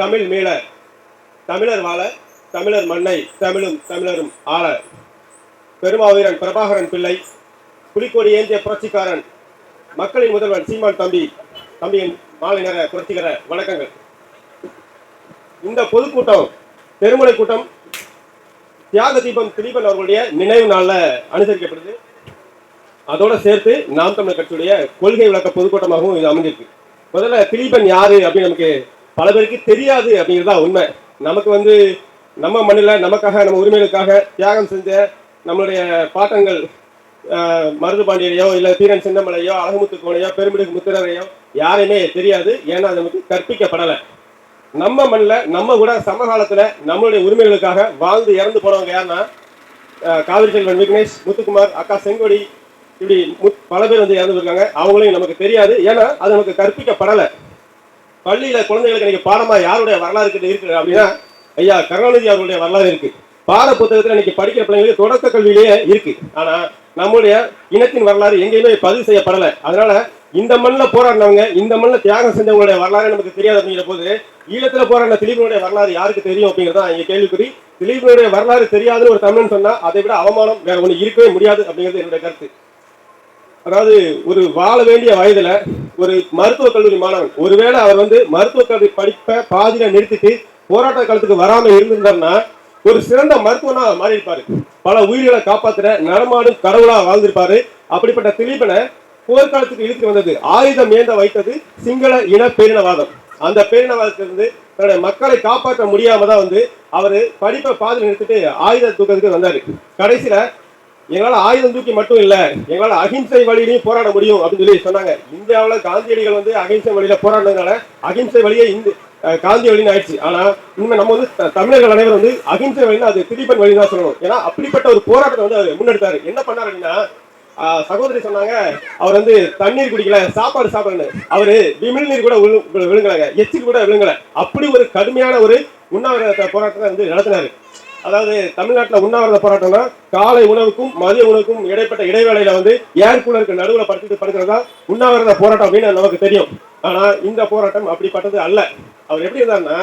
தமிழ் மீள தமிழர் வாழ தமிழர் மண்ணை தமிழும் தமிழரும் ஆள. பெருமாவீரன் பிரபாகரன் பிள்ளை புலிக்கொடி ஏந்திய புரட்சிக்காரன் மக்களின் முதல்வன் சீமான் தம்பி தம்பியின் மாலை நேர புரட்சிகர வணக்கங்கள். இந்த பொதுக்கூட்டம் பெருமலை கூட்டம் தியாக தீபம் திலீபன் அவர்களுடைய நினைவு நாளில் அனுசரிக்கப்படுது. அதோட சேர்த்து நாம் தமிழர் கட்சியுடைய கொள்கை விளக்க பொதுக்கூட்டமாகவும் இது அமைஞ்சிருக்கு. முதல்ல திலீபன் யாரு அப்படின்னு நமக்கு பல பேருக்கு தெரியாது அப்படிங்கிறது தான் உண்மை. நமக்கு வந்து நம்ம மண்ணில் நமக்காக நம்ம உரிமைகளுக்காக தியாகம் செஞ்ச நம்மளுடைய பாட்டங்கள் மருது பாண்டியனையோ இல்லை தீரன் சின்னமலையோ அழகுமுத்து கோனையோ பெருமிடுக்கு முத்திரரையோ யாரையுமே தெரியாது. ஏன்னா அது நமக்கு கற்பிக்கப்படலை. நம்ம மண்ணில் நம்ம கூட சமகாலத்தில் நம்மளுடைய உரிமைகளுக்காக வாழ்ந்து இறந்து போனவங்க யாருன்னா காவிரி செல்வன் விக்னேஷ் முத்துக்குமார் அக்கா செங்கோடி இப்படி முத்- பல பேர் வந்து இறந்துருக்காங்க அவங்களையும் நமக்கு தெரியாது. ஏன்னா அது நமக்கு கற்பிக்கப்படலை. பள்ளியில குழந்தைகளுக்கு இன்னைக்கு பாடமா யாருடைய வரலாறு இருக்குது இருக்கு அப்படின்னா ஐயா கருணாநிதி அவருடைய வரலாறு இருக்கு. பாட புத்தகத்துல இன்னைக்கு படிக்கிற பிள்ளைங்களுக்கு தொடக்க கல்வியிலேயே இருக்கு. ஆனா நம்முடைய இனத்தின் வரலாறு எங்கேயுமே பதிவு செய்யப்படல. அதனால இந்த மண்ணில் போராடினவங்க இந்த மண்ணில் தியாகம் செஞ்சவங்களுடைய வரலாறு நமக்கு தெரியாது அப்படிங்கிற போது ஈழத்தில் போராடின திலீபனுடைய வரலாறு யாருக்கு தெரியும் அப்படிங்கிறதா இங்கே கேள்விக்குறி திலீபனுடைய வரலாறு தெரியாதுன்னு ஒரு தமிழ்னு சொன்னால் அதை விட அவமானம் வேற ஒன்று இருக்கவே முடியாது அப்படிங்கிறது என்னுடைய கருத்து. அதாவது ஒரு வாழ வேண்டிய வயதுல ஒரு மருத்துவக் கல்லூரி மாணவன் ஒருவேளை அவர் வந்து மருத்துவக் கல்லூரி படிப்பை பாதியில நிறுத்திட்டு போராட்ட காலத்துக்கு வராம இருந்திருந்தார்னா ஒரு சிறந்த மருத்துவனா மாறியிருப்பாரு. பல உயிர்களை காப்பாத்துற நடமாடும் கடவுளா வாழ்ந்திருப்பாரு. அப்படிப்பட்ட திலீபனை போர்க்காலத்துக்கு இழுத்து வந்தது. ஆயுதம் ஏந்த வைத்தது சிங்கள இன பேரினவாதம். அந்த பேரினவாதத்திலிருந்து தன்னுடைய மக்களை காப்பாற்ற முடியாம தான் வந்து அவரு படிப்பை பாதி நிறுத்திட்டு ஆயுத தூக்கத்துக்கு வந்தாரு. கடைசியில எங்களால ஆயுதம் தூக்கி மட்டும் இல்ல எங்களால அகிம்சை வழியிலையும் போராட முடியும் அப்படின்னு சொல்லி சொன்னாங்க. இந்தியாவுல காந்தியடிகள் வந்து அகிம்சை வழியில போராடினதுனால அகிம்சை வழியே இந்த காந்தி வழின்னு ஆயிடுச்சு. ஆனா இனிமே நம்ம வந்து தமிழர்கள் அனைவரும் வந்து அகிம்சை வழினா அது திலீபன் வழி தான் சொல்லணும். ஏன்னா அப்படிப்பட்ட ஒரு போராட்டத்தை வந்து அவர் முன்னெடுத்தாரு. என்ன பண்ணார் அப்படின்னா ஆஹ், சகோதரி சொன்னாங்க அவர் வந்து தண்ணீர் குடிக்கல சாப்பாடு சாப்பிடணும் அவரு விமிழ் நீர் கூட விழு- விழு- எச்சில் கூட விழுங்கல. அப்படி ஒரு கடுமையான ஒரு உண்ணாவிரத போராட்டத்தை வந்து நடத்தினாரு. அதாவது தமிழ்நாட்டில் உண்ணாவிரத போராட்டம்னா காலை உணவுக்கும் மதிய உணவுக்கும் இடைப்பட்ட இடைவேளையில வந்து ஏர் கூலருக்கு நடுவில் படுத்துட்டு படுக்கிறதா உண்ணாவிரத போராட்டம் அப்படின்னு நமக்கு தெரியும். ஆனா இந்த போராட்டம் அப்படிப்பட்டது அல்ல. அவர் எப்படி இருந்தாருன்னா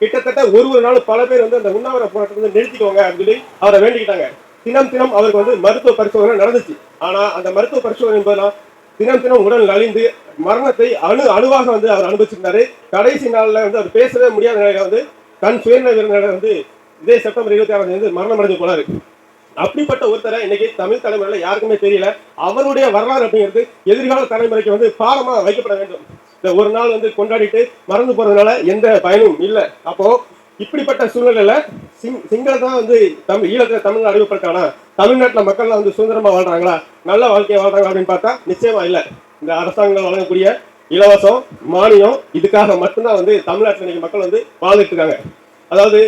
கிட்டத்தட்ட ஒரு ஒரு நாள் பல பேர் வந்து அந்த உண்ணாவிர போராட்டத்தை வந்து நிறுத்திக்கோங்க அப்படின்னு சொல்லி அவரை வேண்டிக்கிட்டாங்க. தினம் தினம் அவருக்கு வந்து மருத்துவ பரிசோதனை நடந்துச்சு. ஆனா அந்த மருத்துவ பரிசோதனை என்பதுலாம் தினம் தினம் உடல் நலிந்து மரணத்தை அணு அணுவாக வந்து அவர் அனுபவிச்சிருந்தாரு. கடைசி நாளில் வந்து அவர் பேசவே முடியாத நிலையில வந்து தன் சுயநிலை வந்து இதே செப்டம்பர் இருபத்தி ஆறாம் தேதி மரணம் அடைஞ்சு போனாரு. அப்படிப்பட்ட ஒருத்தரை இன்னைக்கு தமிழ் தலைமுறையில யாருக்குமே தெரியல. அவருடைய வரலாறு அப்படிங்கிறது எதிர்கால தலைமுறைக்கு வந்து பாடமா வைக்கப்பட வேண்டும். இந்த ஒரு நாள் வந்து கொண்டாடிட்டு மறந்து போறதுனால எந்த பயனும் இல்லை. அப்போ இப்படிப்பட்ட சூழ்நிலையில சிங் சிங்கள தான் வந்து தமிழ் ஈழத்துல தமிழ் அறிவிப்பட்டானா தமிழ்நாட்டுல மக்கள்லாம் வந்து சுதந்திரமா வாழ்றாங்களா? நல்ல வாழ்க்கையை வாழ்றாங்க அப்படின்னு பார்த்தா நிச்சயமா இல்லை. இந்த அரசாங்கம் வழங்கக்கூடிய இலவசம் மானியம் இதுக்காக மட்டும்தான் வந்து தமிழ்நாட்டில் இன்னைக்கு மக்கள் வந்து வாழ்ந்துட்டு இருக்காங்க. அதாவது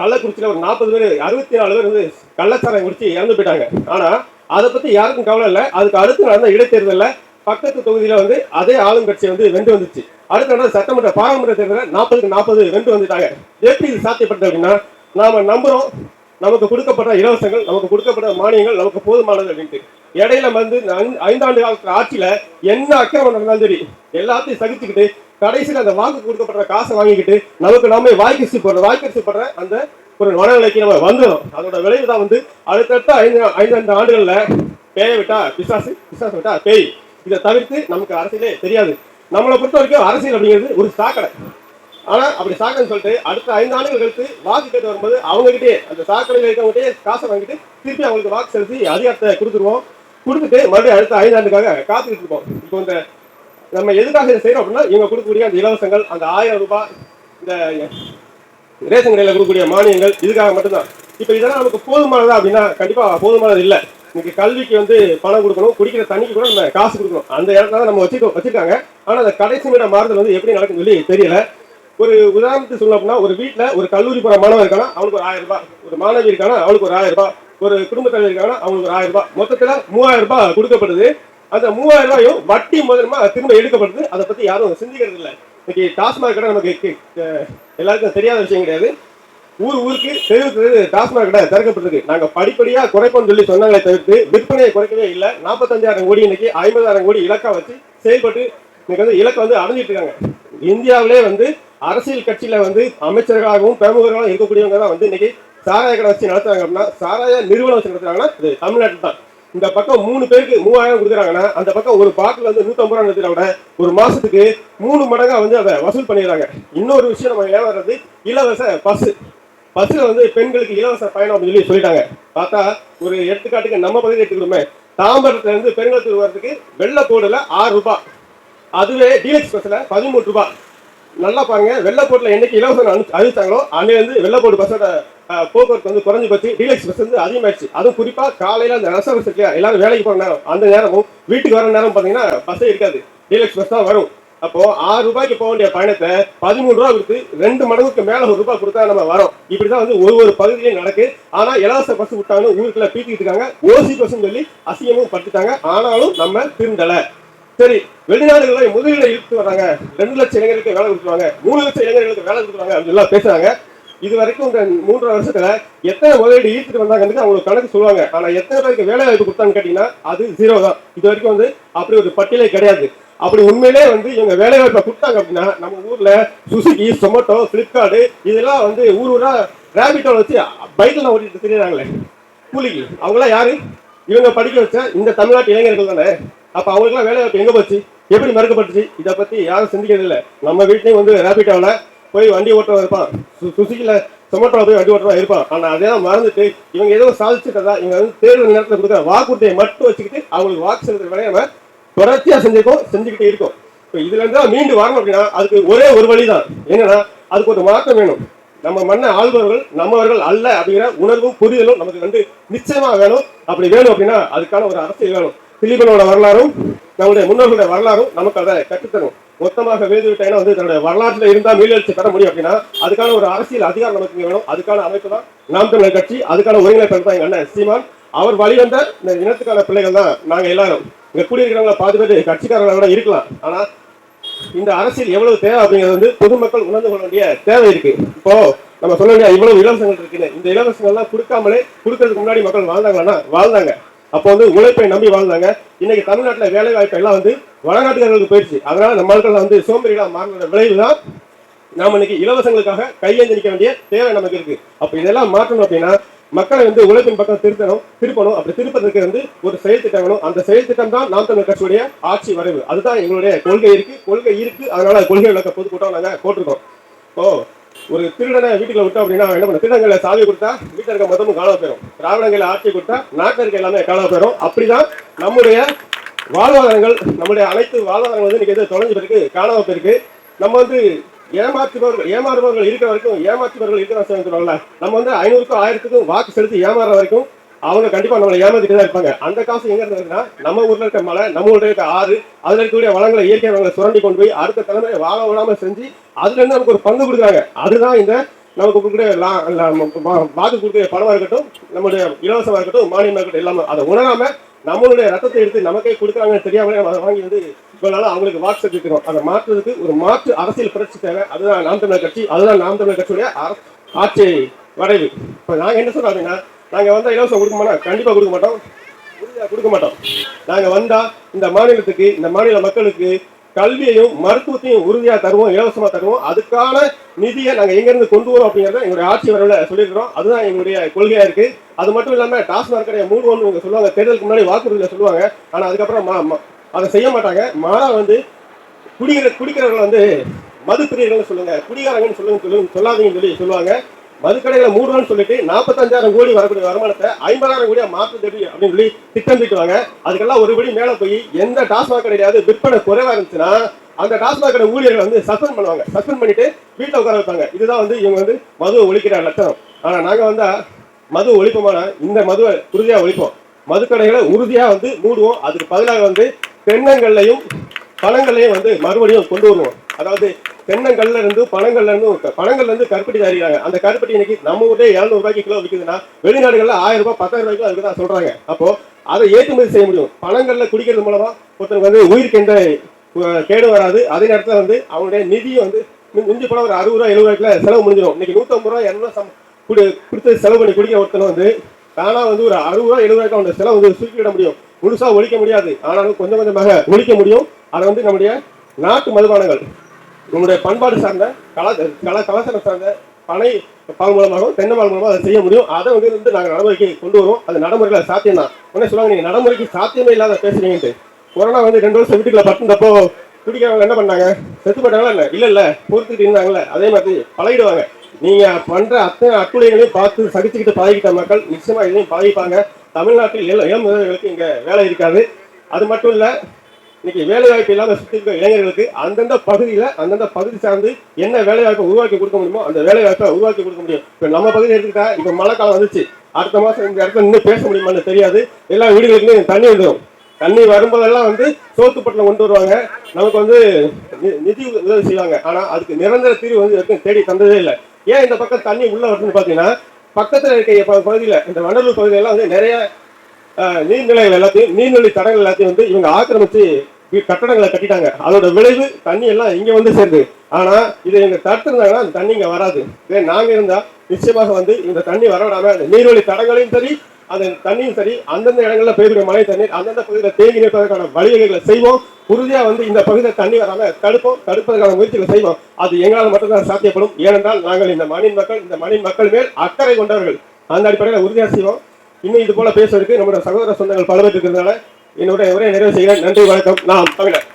கள்ளக்குறிச்சியில் ஒரு நாற்பது பேர் அறுபத்தி நாலு பேர் வந்து கள்ளச்சாரம் குடிச்சு இறந்து போயிட்டாங்க. ஆனால் அதை பற்றி யாருக்கும் கவலை இல்லை. அதுக்கு அடுத்து நடந்த இடைத்தேர்தலில் பக்கத்து தொகுதியில் வந்து அதே ஆளும் கட்சி வந்து வென்று வந்துச்சு. அடுத்து நடந்த சட்டமன்ற பாராளுமன்ற தேர்தலில் நாற்பதுக்கு நாற்பது வென்று வந்துட்டாங்க. எப்படி இது சாத்தியப்பட்டது அப்படின்னா நாம் நம்புகிறோம் நமக்கு கொடுக்கப்பட்ட இலவசங்கள் நமக்கு கொடுக்கப்பட்ட மானியங்கள் நமக்கு போதுமானது அப்படின்ட்டு. இடையில வந்து ஐந்தாண்டு காலத்து ஆட்சியில் என்ன அக்கிரமம் நடந்தாலும் சரி எல்லாத்தையும் சகிச்சுக்கிட்டு கடைசியில் அந்த வாக்கு கொடுக்கப்படுற காசை வாங்கிக்கிட்டு நமக்கு நாமே வாய்க்கரிசி போடுற வாய்க்கரிசி படுற அந்த ஒரு மனநிலைக்கு நம்ம வந்துடும் அதோட விளைவு தான் வந்து அடுத்தடுத்த ஐந்து ஐந்தாண்டு ஆண்டுகளில் பேய விட்டா பிசாசு பிசாசு விட்டா பேய். இதை தவிர்த்து நமக்கு அரசியலே தெரியாது. நம்மளை பொறுத்த வரைக்கும் அரசியல் அப்படிங்கிறது ஒரு சாக்கடை. ஆனால் அப்படி சாக்கடைன்னு சொல்லிட்டு அடுத்த ஐந்து ஆண்டுகள் கழித்து வாக்கு கேட்டு வரும்போது அவங்ககிட்டயே அந்த சாக்கடையில் இருக்கவங்ககிட்டயே காசை வாங்கிட்டு திருப்பி அவங்களுக்கு வாக்கு செலுத்தி அதிகாரத்தை கொடுத்துருவோம். கொடுத்துட்டு மறுபடியும் அடுத்த ஐந்து ஆண்டுக்காக காத்துக்கிட்டு இருப்போம். இப்போ இந்த நம்ம எதுக்காக இதை செய்யறோம் அப்படின்னா இவங்க கொடுக்கக்கூடிய அந்த இலவசங்கள் அந்த ஆயிரம் ரூபாய் இந்த ரேஷன் கடையில் கொடுக்கக்கூடிய மானியங்கள் இதுக்காக மட்டும்தான். இப்போ இதெல்லாம் நமக்கு போதுமானதா அப்படின்னா கண்டிப்பா போதுமானது இல்லை. இன்னைக்கு கல்விக்கு வந்து பணம் கொடுக்கணும் குடிக்கிற தண்ணிக்கு கூட நம்ம காசு கொடுக்கணும். அந்த இடத்துல தான் நம்ம வச்சுட்டு வச்சிருக்காங்க. ஆனால் அந்த கடைசி மீட மாறுதல் வந்து எப்படி நடக்குன்னு சொல்லி தெரியல. ஒரு உதாரணத்துக்கு சொல்லணும் அப்படின்னா ஒரு வீட்டில் ஒரு கல்லூரி போகிற மாணவர் இருக்கானா அவனுக்கு ஒரு ஆயிரம் ரூபாய். ஒரு மாணவி இருக்கானா அவளுக்கு ஒரு ஆயிரம் ரூபாய். ஒரு குடும்ப தலைவர் இருக்காங்கன்னா அவங்களுக்கு ஒரு ஆயிரம் ரூபாய். மொத்தத்தில் மூவாயிரம் ரூபாய் கொடுக்கப்படுது. அந்த மூவாயிரம் ரூபாயும் வட்டி முதலமா திரும்ப எடுக்கப்படுது. அதை பத்தி யாரும் சிந்திக்கிறது இல்லை. இன்னைக்கு டாஸ்மாக் கடை நமக்கு எல்லாருக்கும் தெரியாத விஷயம் கிடையாது. ஊர் ஊருக்கு தெருவுக்கு தெரு டாஸ்மாக் கடை திறக்கப்பட்டிருக்கு. நாங்க படிப்படியா குறைப்போம்னு சொல்லி சொன்னாங்களே தவிர்த்து விற்பனையை குறைக்கவே இல்லை. நாற்பத்தஞ்சாயிரம் கோடி இன்னைக்கு ஐம்பதாயிரம் கோடி இலக்கா வச்சு செயல்பட்டு இன்னைக்கு வந்து இலக்கை வந்து அடைஞ்சிட்டு இருக்காங்க. இந்தியாவிலே வந்து அரசியல் கட்சியில வந்து அமைச்சர்களாகவும் பிரமுகர்களாகவும் இருக்கக்கூடியவங்க தான் வந்து இன்னைக்கு சாராய கடை வச்சு நடத்துறாங்க அப்படின்னா சாராய நிறுவனம் வச்சு நடத்துறாங்கன்னா இது தமிழ்நாட்டில் தான். இந்த பக்கம் மூணு பேருக்கு மூவாயிரம் கொடுக்குறாங்கன்னா அந்த பக்கம் ஒரு பாட்டில் வந்து நூற்றம்பது ரூபா நடத்தினா விட ஒரு மாதத்துக்கு மூணு மடங்காக வந்து அதை வசூல் பண்ணிடுறாங்க. இன்னொரு விஷயம் நம்ம ஏமாறது இலவச பஸ்ஸு பஸ்ஸில் வந்து பெண்களுக்கு இலவச பயணம் அப்படின்னு சொல்லி சொல்லிட்டாங்க. பார்த்தா ஒரு எடுத்துக்காட்டுக்கு நம்ம பகுதியில் எடுத்துக்கிடுமே தாம்பரத்துலேருந்து பெண்களுக்கு வர்றதுக்கு வெள்ளக்கோடில் ஆறு ரூபாய் அதுவே டீலக்ஸ் பஸ்ஸில் பதிமூணு ரூபாய் நல்லா பாருங்க வெள்ளக்கோட்டில் என்னைக்கு இலவசம் அனு- அறிவிச்சாங்களோ அன்னையிலேருந்து வெள்ளக்கோடு பஸ்ஸோட போக்குவரத்து வந்து குறைஞ்சு போச்சு. டீலக்ஸ் பஸ் வந்து அதிகமாயிடுச்சு. அதுவும் குறிப்பாக காலையில் அந்த ரசம் இல்லையா எல்லாரும் வேலைக்கு போகிற நேரம் அந்த நேரமும் வீட்டுக்கு வர நேரம் பார்த்தீங்கன்னா பஸ்ஸே இருக்காது. டீலக்ஸ் பஸ் தான் வரும். அப்போ ஆறு ரூபாய்க்கு போக வேண்டிய பயணத்தை பதிமூணு ரூபா கொடுத்து ரெண்டு மடங்குக்கு மேல ஒரு ரூபாய் கொடுத்தா நம்ம வரோம். இப்படிதான் வந்து ஒரு ஒரு பகுதியிலும் நடக்கு. ஆனா இலவச பஸ் விட்டாங்கன்னு ஊருக்குள்ள பீத்திக்கிட்டு இருக்காங்க. ஓசி பஸ் சொல்லி அசிங்கமும் படுத்துட்டாங்க ஆனாலும் நம்ம திருந்தல. சரி வெளிநாடுகள்ல முதலீடு இழுத்து வராங்க. ரெண்டு லட்சம் இளைஞர்களுக்கு வேலை கொடுத்துருவாங்க. மூணு லட்சம் இளைஞர்களுக்கு வேலை கொடுத்துருவாங்க அப்படின்னு எல்லாம் பேசுறாங்க. இது வரைக்கும் இந்த மூன்றரை வருஷத்துல எத்தனை முதலீடு ஈர்த்துட்டு வந்தாங்கன்னு அவங்களுக்கு கணக்கு சொல்லுவாங்க. ஆனா எத்தனை பேருக்கு வேலை வாய்ப்பு கொடுத்தான்னு கேட்டீங்கன்னா அது ஜீரோ தான். இது வரைக்கும் வந்து அப்படி ஒரு பட்டியலே கிடையாது. அப்படி உண்மையிலே வந்து இவங்க வேலை வாய்ப்பை கொடுத்தாங்க அப்படின்னா நம்ம ஊர்ல சுசுகி சொமேட்டோ பிளிப்கார்டு இதெல்லாம் வந்து ஊர் ஊரா ரேபிட்டோல வச்சு பைக்கில் ஓட்டிட்டு தெரியுறாங்களே. கூலிக்கு. அவங்களாம் யாரு? இவங்க படிக்க வச்ச இந்த தமிழ்நாட்டு இளைஞர்கள் தானே. அப்ப அவங்களுக்குலாம் வேலை வாய்ப்பு எங்க போச்சு? எப்படி மறுக்கப்பட்டுச்சு? இதை பத்தி யாரும் சிந்திக்கிறது இல்லை நம்ம வீட்லயும் வந்து ரேபிட்டோல போய் வண்டி ஓட்டுறவன் இருப்பான். சு- சுசுகில போய் வண்டி ஓட்டுறவா இருப்பான். ஆனால் அதெல்லாம் மறந்துட்டு இவங்க ஏதோ சாதிச்சுட்டதா இவங்க வந்து தேர்தல் நேரத்தில் கொடுக்குற வாக்குறுதியை மட்டும் வச்சுக்கிட்டு அவங்களுக்கு வாக்கு செலுத்துற வேலையை நம்ம தொடர்ச்சியாக செஞ்சிருக்கோம் செஞ்சுக்கிட்டே இருக்கோம். இப்போ இதுல இருந்தா மீண்டு வரணும் அப்படின்னா அதுக்கு ஒரே ஒரு வழிதான். என்னன்னா அதுக்கு ஒரு மாற்றம் வேணும். நம்ம மண்ணை ஆள்பவர்கள் நம்மவர்கள் அல்ல அப்படிங்கிற உணர்வும் புரிதலும் நமக்கு வந்து நிச்சயமா வேணும். அப்படி வேணும் அப்படின்னா அதுக்கான ஒரு அரசியல் வேணும். பிலிபனோட வரலாறும் நம்முடைய முன்னோர்களுடைய வரலாறும் நமக்கு அதை கற்றுத்தரும். மொத்தமாக வேது வந்து தன்னுடைய வரலாற்றில் இருந்தால் மீளெழுச்சி பெற முடியும் அப்படின்னா அதுக்கான ஒரு அரசியல் அதிகாரம் நமக்கு வேணும். அதுக்கான அமைப்பு தான் நாம் தமிழர் கட்சி அதுக்கான ஒருங்கிணைப்பு தான் எங்க அண்ணன் சீமான். அவர் வழிவந்த இந்த இனத்துக்கான பிள்ளைகள் தான் நாங்கள் எல்லாரும். இங்க கூடியிருக்கிறவங்கள பாதி பேர் கட்சிக்காரங்கள கூட இருக்கலாம். ஆனா இந்த அரசியல் எவ்வளவு தேவை அப்படிங்கிறது வந்து பொதுமக்கள் உணர்ந்து கொள்ள வேண்டிய தேவை இருக்கு. இப்போ நம்ம சொல்ல வேண்டிய இவ்வளவு இலவசங்கள் இருக்குன்னு. இந்த இலவசங்கள்லாம் கொடுக்காமலே கொடுக்கறதுக்கு முன்னாடி மக்கள் வாழ்ந்தாங்களா வாழ்ந்தாங்க. அப்போ வந்து உழைப்பை நம்பி வாழ்ந்தாங்க. இன்னைக்கு தமிழ்நாட்டில் வேலை வாய்ப்பு எல்லாம் வந்து வடநாட்டுக்காரர்களுக்கு போயிடுச்சு. அதனால நம்ம ஆட்கள் வந்து சோம்பேறிகளாக மாறின விளைவு தான் நாம் இன்னைக்கு இலவசங்களுக்காக கையேந்தி நிற்க வேண்டிய தேவை நமக்கு இருக்கு. அப்போ இதெல்லாம் மாற்றணும் அப்படின்னா மக்களை வந்து உழைப்பின் பக்கம் திருத்தணும் திருப்பணும். அப்படி திருப்பதற்கு வந்து ஒரு செயல் திட்டம் வேணும். அந்த செயல் திட்டம் தான் நாம் தமிழ் கட்சியுடைய ஆட்சி வரைவு. அதுதான் எங்களுடைய கொள்கை இருக்கு. கொள்கை இருக்கு. அதனால கொள்கை விளக்க பொதுக்கூட்டம் நாங்கள் போட்டிருக்கோம். ஓ ஒரு திருடனை வீட்டுக்குள்ள விட்டோம் அப்படின்னா என்ன பண்ண? திருடங்களை சாவி கொடுத்தா வீட்டில் இருக்க மொத்தமும் காணாம போயிடும் திராவிடங்களை ஆட்சி கொடுத்தா நாட்டில் இருக்க எல்லாமே காணாம போயிடும் அப்படிதான் நம்முடைய வாழ்வாதாரங்கள் நம்முடைய அனைத்து வாழ்வாதாரங்கள் வந்து இன்னைக்கு எது தொலைஞ்சு போயிருக்கு காணாம போயிருக்கு. நம்ம வந்து ஏமாற்றுபவர்கள் ஏமாறுபவர்கள் இருக்கிற வரைக்கும் ஏமாற்றுபவர்கள் இருக்கிற சொல்லுவாங்கல்ல நம்ம வந்து ஐநூறுக்கும் ஆயிரத்துக்கும் வாக்கு செலுத்தி ஏமாறுற வரைக்கும் அவங்க கண்டிப்பா நம்மளை ஏமாத்திட்டு தான் இருப்பாங்க. அந்த காசு எங்க இருந்ததுன்னா நம்ம ஊர்ல இருக்க மலை நம்ம ஊர்ல இருக்க ஆறு அதுல இருக்கக்கூடிய வளங்களை இயற்கை வளங்களை சுரண்டி கொண்டு போய் அடுத்த தலைமுறை வாழ விடாம செஞ்சு அதுல இருந்து நமக்கு ஒரு பங்கு கொடுக்குறாங்க. அதுதான் இந்த நமக்கு கொடுக்கக்கூடிய லா- லா- பணமா இருக்கட்டும் நம்மளுடைய இலவசமா இருக்கட்டும் மானியமா இருக்கட்டும் எல்லாமே. அதை உணராம நம்மளுடைய ரத்தத்தை எடுத்து நமக்கே கொடுக்குறாங்கன்னு தெரியாமலே அதை வாங்கி வந்து இவ்வளவு அவங்களுக்கு வாக்கு செஞ்சுக்கிறோம் அதை மாற்றுறதுக்கு ஒரு மாற்று அரசியல் புரட்சி தேவை. அதுதான் நாம் தமிழர் கட்சி அதுதான் நாம் தமிழர் கட்சியுடைய ஆட்சி வரைவு. இப்போ நாங்க என்ன சொல்றோம் அப்படின்னா நாங்கள் வந்தால் இலவசம் கொடுக்க மாட்டோம். கொடுக்க மாட்டோம். உறுதியாக கொடுக்க மாட்டோம். நாங்கள் வந்தால் இந்த மாநிலத்துக்கு இந்த மாநில மக்களுக்கு கல்வியையும் மருத்துவத்தையும் உறுதியாக தருவோம் இலவசமாக தருவோம். அதுக்கான நிதியை நாங்கள் எங்கேருந்து கொண்டு வரோம் அப்படிங்கறத எங்களுடைய ஆட்சி வரவில் சொல்லியிருக்கிறோம். அதுதான் எங்களுடைய கொள்கையாக இருக்குது அது மட்டும் இல்லாமல் டாஸ்மாக் கடையை மூடுவோம்னு இவங்க சொல்லுவாங்க. தேர்தலுக்கு முன்னாடி வாக்குறுதியில் சொல்லுவாங்க. ஆனால் அதுக்கப்புறம் மா- அதை செய்ய மாட்டாங்க. மாறா வந்து குடிக்கிற குடிக்கிறவர்கள் வந்து மது பிரியர்கள்னு சொல்லுங்க. குடிகாரங்கன்னு சொல்லுங்க சொல்லுங்க சொல்லாதீங்கன்னு சொல்லி சொல்லுவாங்க. மதுக்கடைகளை மூடுறோம்னு சொல்லிட்டு நாற்பத்தஞ்சாயிரம் கோடி வரக்கூடிய வருமானத்தை ஐம்பதாயிரம் கோடியா மாற்று தெரியும் அப்படின்னு சொல்லி திட்டம் தீட்டுவாங்க அதுக்கெல்லாம் ஒருபடி மேல போய் எந்த டாஸ்மாக் கிடையாது விற்பனை குறைவா இருந்துச்சுன்னா அந்த டாஸ்மாக் கடை ஊழியர்கள் வந்து சஸ்பெண்ட் பண்ணுவாங்க. சஸ்பெண்ட் பண்ணிட்டு வீட்டில் உட்கார வைப்பாங்க. இதுதான் வந்து இவங்க வந்து மதுவை ஒழிக்கிற லட்சணம். ஆனா நாங்க வந்து மது ஒழிப்போமான இந்த மதுவை உறுதியா ஒழிப்போம். மதுக்கடைகளை உறுதியா வந்து மூடுவோம். அதுக்கு பதிலாக வந்து தென்னங்கள்லையும் பழங்களையும் வந்து மறுபடியும் கொண்டு வருவோம். அதாவது தென்னங்கள்ல இருந்து பழங்கள்ல இருந்து பழங்கள்ல இருந்து கருப்பட்டி தயாரிக்கிறாங்க அந்த கருப்பட்டி இன்னைக்கு நம்ம ஊர்லயே 700 ரூபாய்க்கு கிலோ விற்குதுன்னா வெளிநாடுகள்ல ஆயிரம் ரூபாய் பத்தாயிரம் ரூபாய்க்கு அதுக்கு தான் சொல்றாங்க. அப்போ அதை ஏற்றுமதி செய்ய முடியும். பழங்கள்ல குடிக்கிறது மூலமா ஒருத்தருக்கு வந்து உயிருக்கு எந்த கேடு வராது. அதே நேரத்தில் வந்து அவங்களுடைய நிதியை வந்து மி- மிஞ்சி ஒரு அறுபது ரூபா எழுபது ரூபாய்க்குள்ள செலவு முடிஞ்சிடும். இன்னைக்கு நூற்றம்பது ரூபா இரநூறுவா சம் குடி கொடுத்து செலவு பண்ணி குடிக்க ஒருத்தனை வந்து தானா வந்து ஒரு அறுபது ரூபா எழுபது ரூபாய்க்கு அவனோட செலவு வந்து சுருக்கிவிட முடியும். முழுசாக ஒழிக்க முடியாது. ஆனாலும் கொஞ்சம் கொஞ்சமாக ஒழிக்க முடியும். அதை வந்து நம்முடைய நாட்டு மதுபானங்கள் உங்களுடைய பண்பாடு சார்ந்த கலா கலா கலாச்சாரம் சார்ந்த பனை பால் மூலமாகவும் தென்னை பால் மூலமாக அதை செய்ய முடியும். அதை வந்து இருந்து நாங்கள் நடைமுறைக்கு கொண்டு வருவோம். அது நடைமுறையில் சாத்தியம் தான் உடனே சொல்லுவாங்க நீங்கள் நடைமுறைக்கு சாத்தியமே இல்லாத பேசுறீங்கன்ட்டு. கொரோனா வந்து ரெண்டு வருஷம் வீட்டுக்குள்ள பட்டுனப்போ குடிக்கிறவங்க என்ன பண்ணாங்க? செத்து போட்டாங்களா என்ன? இல்ல இல்ல. பொறுத்துக்கிட்டு இருந்தாங்களே. அதே மாதிரி பழகிடுவாங்க. நீங்க பண்ற அத்தனை அட்டுழியங்களையும் பார்த்து சகிச்சுக்கிட்டு பழகிட்ட மக்கள் நிச்சயமா இதையும் பழகிப்பாங்க. தமிழ்நாட்டில் இளம் இளம் முதல்வர்களுக்கு இங்க வேலை இருக்காது. அது மட்டும் இல்லை இன்னைக்கு வேலை வாய்ப்பு இல்லாம இளைஞர்களுக்கு அந்தந்த பகுதியில் அந்தந்த பகுதி சார்ந்து என்ன வேலைவாய்ப்பை உருவாக்கி கொடுக்க முடியுமோ அந்த வேலை வாய்ப்பை உருவாக்கி கொடுக்க முடியும். இப்போ நம்ம பகுதி எடுத்துக்கிட்டா இப்போ மழை காலம் வந்துச்சு. அடுத்த மாதம் இந்த இடத்துல இன்னும் பேச முடியுமான்னு தெரியாது. எல்லா வீடுகளுக்குமே தண்ணி வந்துடும் தண்ணி வரும்போதெல்லாம் வந்து சோத்து பட்டினம் கொண்டு வருவாங்க. நமக்கு வந்து நி- நிதி உதவி செய்வாங்க. ஆனால் அதுக்கு நிரந்தர தீர்வு வந்து வரைக்கும் தேடி தந்ததே இல்லை. ஏன் இந்த பக்கம் தண்ணி உள்ள வருதுன்னு பார்த்தீங்கன்னா பக்கத்தில் இருக்க பகுதியில் இந்த வண்டலூர் பகுதியெல்லாம் வந்து நிறைய நீர்நிலைகள் எல்லாத்தையும் நீர்நிலை தடங்கள் எல்லாத்தையும் வந்து இவங்க ஆக்கிரமிச்சு வீ- கட்டடங்களை கட்டிட்டாங்க. அதோட விளைவு தண்ணி எல்லாம் இங்க வந்து சேருது. ஆனா இதை எங்க தடுத்திருந்தாங்கன்னா அந்த தண்ணி இங்க வராது. இதே நாங்க இருந்தா நிச்சயமாக வந்து இந்த தண்ணி வரவிடாம அந்த நீர்வழி தடங்களையும் சரி அந்த தண்ணியும் சரி அந்தந்த இடங்கள்ல பெய்கிற மழை தண்ணீர் அந்தந்த பகுதியில் தேங்கி நிற்பதற்கான வழிவகைகளை செய்வோம். உறுதியா வந்து இந்த பகுதியில் தண்ணி வராம தடுப்போம் தடுப்பதற்கான முயற்சிகளை செய்வோம். அது எங்களால் மட்டும்தான் சாத்தியப்படும். ஏனென்றால் நாங்கள் இந்த மண்ணின் மக்கள் இந்த மண்ணின் மக்கள் மேல் அக்கறை கொண்டவர்கள். அந்த அடிப்படையில் உறுதியாக செய்வோம். இன்னும் இது போல பேசுவதற்கு நம்முடைய சகோதர சொந்தங்கள் பல பேர் இருக்கிறதுனால என்னுடைய உரையை நிறைவு செய்கிறேன். நன்றி வணக்கம். நாம் தமிழர்.